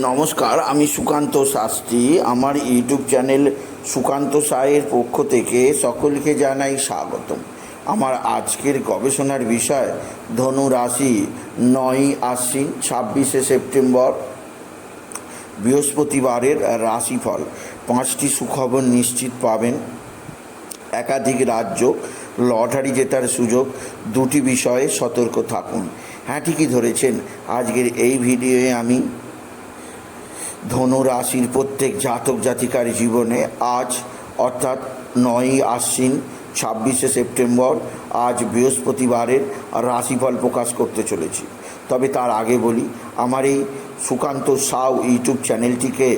নমস্কার, আমি সুকান্ত শাস্ত্রী। আমার ইউটিউব চ্যানেল সুকান্ত সায়ের পক্ষ থেকে সকলকে জানাই স্বাগতম। আমার আজকের গবেষণার বিষয় ধনু রাশি নয় আশ্বিন, ছাব্বিশে সেপ্টেম্বর, বৃহস্পতিবারের রাশিফল। পাঁচটি সুখবর নিশ্চিত পাবেন। একাধিক রাজ্য, লটারি জেতার সুযোগ, দুটি বিষয়ে সতর্ক থাকুন। হ্যাঁ ঠিকই ধরেছেন। আজকের এই ভিডিওয়ে আমি ধনু রাশির প্রত্যেক জাতক জাতিকার জীবনে আজ, অর্থাৎ নয়ই আশ্বিন, ছাব্বিশে সেপ্টেম্বর, আজ বৃহস্পতিবারের রাশিফল প্রকাশ করতে চলেছি। তবে তার আগে বলি, আমার এই সুকান্ত সাউ ইউটিউব চ্যানেলটিকে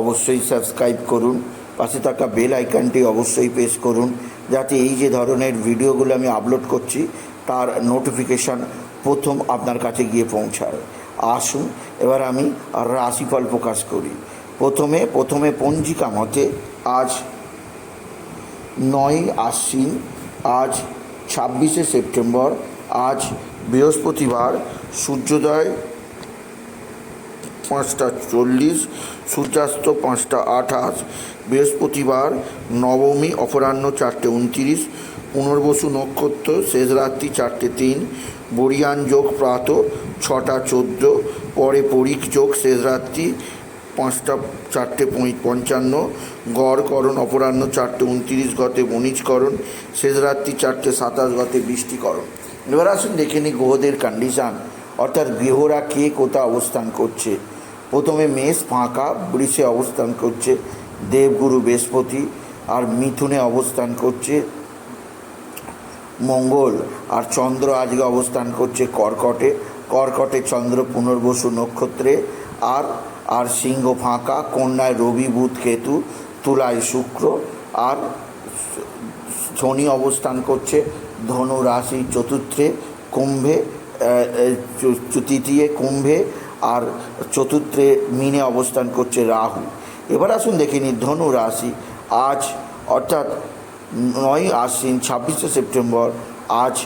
অবশ্যই সাবস্ক্রাইব করুন, পাশে থাকা বেল আইকনটি অবশ্যই প্রেস করুন, যাতে এই যে ধরনের ভিডিওগুলো আমি আপলোড করছি, তার নোটিফিকেশান প্রথম আপনার কাছে গিয়ে পৌঁছায়। আসুন এবার আমি রাশিফল প্রকাশ করি। প্রথমে প্রথমে পঞ্জিকা মতে আজ নয় আশ্বিন, আজ ছাব্বিশে সেপ্টেম্বর, আজ বৃহস্পতিবার, সূর্যোদয় পাঁচটা চল্লিশ, সূর্যাস্ত পাঁচটা আঠাশ, বৃহস্পতিবার নবমী অপরাহ্ন চারটে উনতিরিশ, পুনর্বসু নক্ষত্র শেষ রাত্রি চারটে তিন বরিয়ান যোগ প্রাত ছটা চোদ্দ পরে পরিক যোগ শেষ রাত্রি পাঁচটা, চারটে পঞ্চান্ন, গড়করণ অপরাহ্ন চারটে উনত্রিশ গতে বণিজকরণ, শেষ রাত্রি চারটে সাতাশ গতে বৃষ্টিকরণ। এবার আসুন দেখে নিই গ্রহদের কন্ডিশান অর্থাৎ গৃহরা কে কোথা অবস্থান করছে। প্রথমে মেষ ফাঁকা, বৃষে অবস্থান করছে, দেবগুরু বৃহস্পতি, আর মিথুনে অবস্থান করছে মঙ্গল, আর চন্দ্র আজকে অবস্থান করছে কর্কটে কর্কটে চন্দ্র পুনর্বসু নক্ষত্রে, আর আর সিংহ ফাঁকা, কন্যায় রবি বুধ কেতু, তুলায় শুক্র, আর শনি অবস্থান করছে ধনু রাশি চতুর্থে কুম্ভে তৃতীয় কুম্ভে, আর চতুর্থে মিনে অবস্থান করছে রাহু। এবার আসুন দেখে নিই ধনু রাশি। আজ, অর্থাৎ নয় আশ্বিন ছাব্বিশে সেপ্টেম্বর, আজ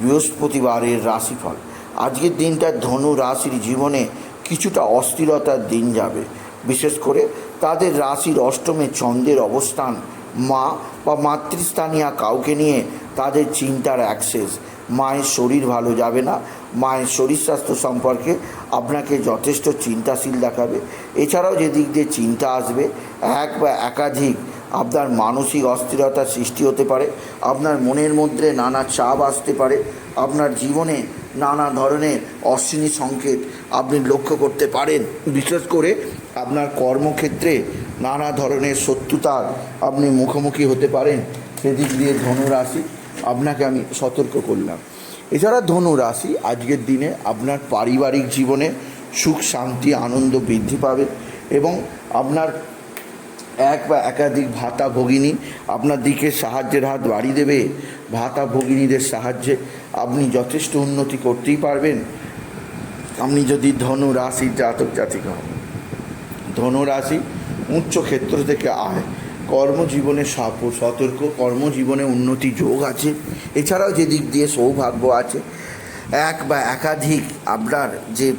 বৃহস্পতিবারের রাশিফল। আজকের দিনটা ধনু রাশির জীবনে কিছুটা অস্থিরতার দিন যাবে। বিশেষ করে তাদের রাশির অষ্টমে চন্দ্রের অবস্থান, মা বা মাতৃস্থানীয় কাউকে নিয়ে তাদের চিন্তার অ্যাক্সেস। মায়ের শরীর ভালো যাবে না, মায়ের শরীর স্বাস্থ্য সম্পর্কে আপনাকে যথেষ্ট চিন্তাশীল দেখাবে। এছাড়াও যে দিক দিয়ে চিন্তা আসবে, এক বা একাধিক আপনার মানসিক অস্থিরতার সৃষ্টি হতে পারে, আপনার মনের মধ্যে নানা চাপ আসতে পারে, আপনার জীবনে নানা ধরনের অশ্বিনী সংকেত আপনি লক্ষ্য করতে পারেন। বিশেষ করে আপনার কর্মক্ষেত্রে নানা ধরনের শত্রুতার আপনি মুখোমুখি হতে পারেন। সেদিক দিয়ে ধনুরাশি আপনাকে আমি সতর্ক করলাম। এছাড়া ধনুরাশি আজকের দিনে আপনার পারিবারিক জীবনে সুখ, শান্তি, আনন্দ বৃদ্ধি পাবে এবং আপনার এক বা একাধিক ভাতা ভগিনী আপনার দিকে সাহায্যের হাত বাড়িয়ে দেবে। ভাতা ভগিনীদের সাহায্যে আপনি যথেষ্ট উন্নতি করতেই পারবেন। আপনি যদি ধনু রাশির জাতক জাতিকা হন ধনু রাশি উচ্চ ক্ষেত্র থেকে আয়। কর্মজীবনে সতর্ক, কর্মজীবনে উন্নতি যোগ আছে। এছাড়াও যে দিক দিয়ে সৌভাগ্য আছে, এক বা একাধিক আপনার যে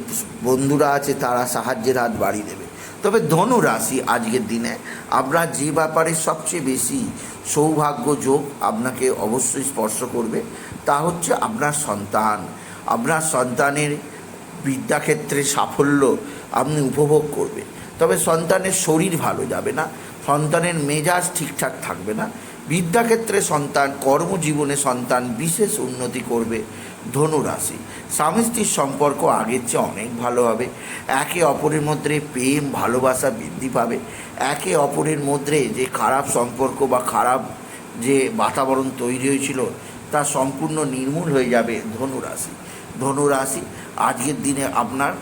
বন্ধুরা আছে, তারা সাহায্যের হাত বাড়িয়ে দেবে। তবে ধনু রাশি আজকের দিনে আপনার যে ব্যাপারে সবচেয়ে বেশি সৌভাগ্য যোগ আপনাকে অবশ্যই স্পর্শ করবে। তা হচ্ছে আপনার সন্তান। আপনার সন্তানের বিদ্যাক্ষেত্রে সাফল্য আপনি উপভোগ করবে তবে সন্তানের শরীর ভালো যাবে না, সন্তানের মেজাজ ঠিকঠাক থাকবে না। বিদ্যাক্ষেত্রে সন্তান, কর্মজীবনে সন্তান বিশেষ উন্নতি করবে। ধনুরাশি স্বামী স্ত্রীর সম্পর্ক আগের চেয়ে অনেক ভালো হবে। একে অপরের মধ্যে প্রেম, ভালোবাসা বৃদ্ধি পাবে। একে অপরের মধ্যে যে খারাপ সম্পর্ক বা খারাপ যে বাতাবরণ তৈরি হয়েছিল, তা সম্পূর্ণ নির্মূল হয়ে যাবে ধনুরাশি ধনুরাশি আজকের দিনে আপনার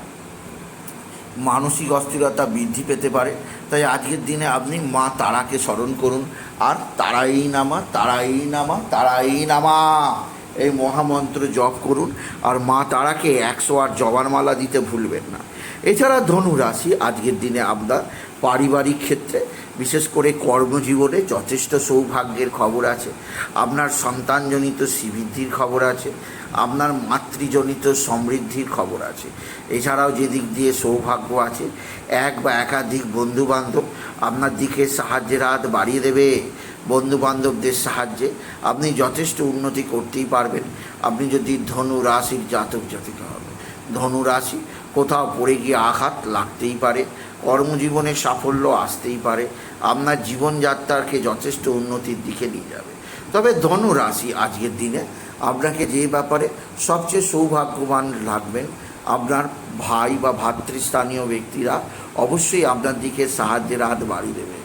মানসিক অস্থিরতা বৃদ্ধি পেতে পারে। তাই আজকের দিনে আপনি মা তারাকে স্মরণ করুন। আর তারাই নামা তারাই নামা তারাই নামা। এই মহামন্ত্র জপ করুন, আর মা তারাকে একশো আট জবানমালা দিতে ভুলবেন না। এছাড়া ধনু রাশি আজকের দিনে আপনার পারিবারিক ক্ষেত্রে, বিশেষ করে কর্মজীবনে যথেষ্ট সৌভাগ্যের খবর আছে। আপনার সন্তানজনিত শ্রীবৃদ্ধির খবর আছে, আপনার মাতৃজনিত সমৃদ্ধির খবর আছে। এছাড়াও যে দিক দিয়ে সৌভাগ্য আছে, এক বা একাধিক বন্ধুবান্ধব আপনার দিকে সাহায্যের হাত বাড়িয়ে দেবে। বন্ধু বান্ধবদের সাহায্যে আপনি যথেষ্ট উন্নতি করতেই পারবেন। আপনি যদি ধনু রাশির জাতক জাতিকা হবে ধনু রাশি কোথাও পড়ে গিয়ে আঘাত লাগতেই পারে, কর্মজীবনে সাফল্য আসতেই পারে, আপনার জীবনযাত্রাকে যথেষ্ট উন্নতির দিকে নিয়ে যাবে। তবে ধনু রাশি আজকের দিনে আপনাকে যে ব্যাপারে সবচেয়ে সৌভাগ্যবান লাগবেন, আপনার ভাই বা ভাতৃস্থানীয় ব্যক্তিরা অবশ্যই আপনার দিকে সাহায্যের হাত বাড়িয়ে দেবে।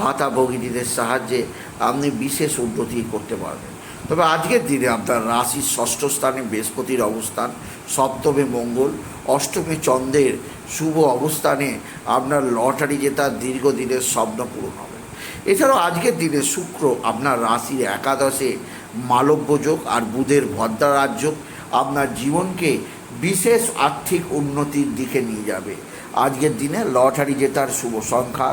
ভাতা ভগিনীদের সাহায্যে আপনি বিশেষ উন্নতি করতে পারবেন। তবে আজকের দিনে আপনার রাশির ষষ্ঠ স্থানে বৃহস্পতির অবস্থান, সপ্তমে মঙ্গল, অষ্টমে চন্দ্রের শুভ অবস্থানে আপনার লটারি জেতার দীর্ঘদিনের স্বপ্ন পূরণ হবে। এছাড়াও আজকের দিনে শুক্র আপনার রাশির একাদশে মালব্য যোগ আর বুধের ভদ্রারাজ্য আপনার জীবনকে বিশেষ আর্থিক উন্নতির দিকে নিয়ে যাবে। আজকের দিনে লটারি জেতার শুভ সংখ্যা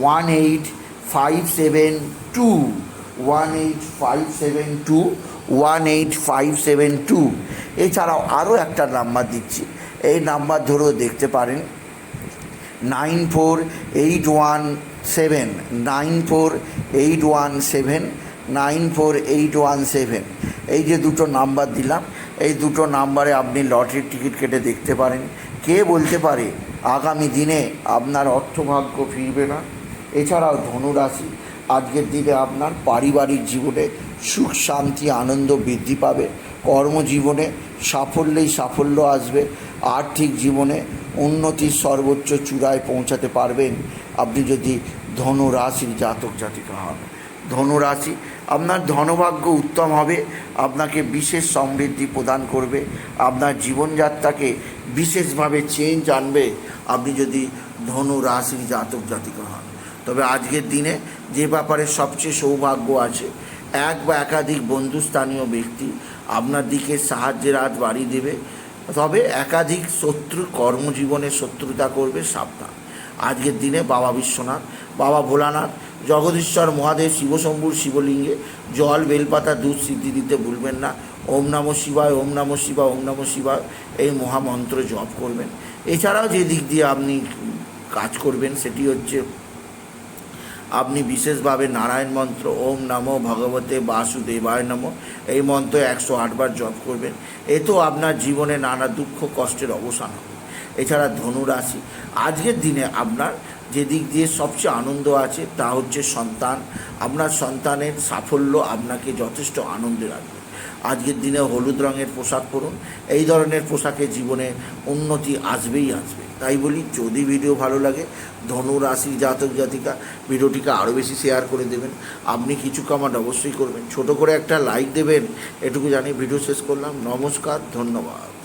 one eight five seven two one eight five seven two one eight five seven two এছাড়াও আরও একটা নাম্বার দিচ্ছি। এই নাম্বার ধরেও দেখতে পারেন। Nine four eight one seven nine four eight one seven nine four eight one seven এই যে দুটো নাম্বার দিলাম, এই দুটো নাম্বারে আপনি লটারির টিকিট কেটে দেখতে পারেন। কে বলতে পারে, আগামী দিনে আপনার অর্থভাগ্য ফিরবে না। এছাড়াও ধনুরাশি, আজকের দিনে আপনার পারিবারিক জীবনে সুখ, শান্তি, আনন্দ বৃদ্ধি পাবে। কর্মজীবনে সাফল্যেই সাফল্য আসবে। আর্থিক জীবনে উন্নতির সর্বোচ্চ চূড়ায় পৌঁছাতে পারবেন আপনি যদি ধনু রাশির জাতক জাতিকা হন। ধনু রাশি আপনার ধনভাগ্য উত্তম হবে, আপনাকে বিশেষ সমৃদ্ধি প্রদান করবে, আপনার জীবনযাত্রাকে বিশেষভাবে চেঞ্জ আনবে। আপনি যদি ধনু রাশির জাতক জাতিকা তবে আজকের দিনে যে ব্যাপারে সবচেয়ে সৌভাগ্য আছে, এক বা একাধিক বন্ধুস্থানীয় ব্যক্তি আপনার দিকে সাহায্যের হাত বাড়িয়ে দেবে, তবে একাধিক শত্রু কর্মজীবনে শত্রুতা করবে সাবধান। আজকের দিনে বাবা বিশ্বনাথ, বাবা ভোলানাথ, জগদীশ্বর মহাদেব শিবশম্ভুর শিবলিঙ্গে জল, বেলপাতা, দুধ সিদ্ধি দিতে ভুলবেন না। ওম নম শিবায়, ওম নম শিবায়, ওম নম শিবায় এই মহামন্ত্র জপ করবেন। এছাড়াও যে দিক দিয়ে আপনি কাজ করবেন সেটি হচ্ছে আপনি বিশেষভাবে নারায়ণ মন্ত্র, ওম নমো ভগবতে বাসুদেবায় নম। এই মন্ত্র একশো আটবার জপ করবেন। এতেও আপনার জীবনে নানা দুঃখ কষ্টের অবসান হবে। এছাড়া ধনুরাশি, আজকের দিনে আপনার যে দিক দিয়ে সবচেয়ে আনন্দ আছে তা হচ্ছে সন্তান। আপনার সন্তানের সাফল্য আপনাকে যথেষ্ট আনন্দে রাখবে। আজকের দিনে হলুদ রঙের পোশাক পরুন। এই ধরনের পোশাকে জীবনে উন্নতি আসবেই আসবে। তাই বলি, যদি ভিডিও ভালো লাগে ধনু রাশি জাতক জাতিকা, ভিডিওটিকে আরও বেশি শেয়ার করে দেবেন। আপনি কিছু কামাট অবশ্যই করবেন। ছোট করে একটা লাইক দেবেন, এটুকু জানি ভিডিও শেষ করলাম। নমস্কার, ধন্যবাদ।